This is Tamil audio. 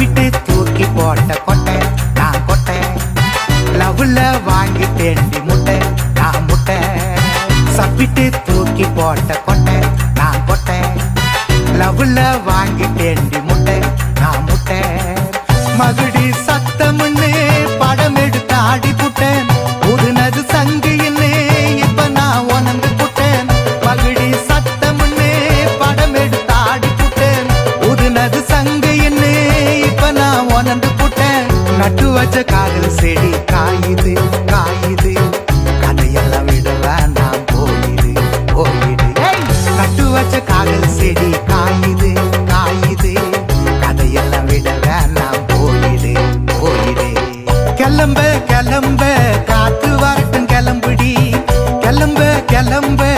சப்பிட்டு தூக்கி போட்ட கொட்டை நான் கொட்டை. லவ்ல வாங்கி தேண்டி முட்டை நான் முட்டை. சப்பிட்டு தூக்கி போட்ட கொட்டை நான் கொட்டை. லவ்ல வாங்கி தேண்டி முட்டை நான் முட்டை. மகிழ் வச்ச காதல் செடி காயுது காயுது. கதையெல்லாம் விட வேண்டாம் போயிடு போயிடு. கட்டு வச்ச காதல் செடி காயுது காயுது. கதையெல்லாம் விட வேண்டாம் போயிடு போயிடு. கிளம்ப கிளம்ப காத்து வரட்டும் கிளம்புடி. கிளம்ப கிளம்ப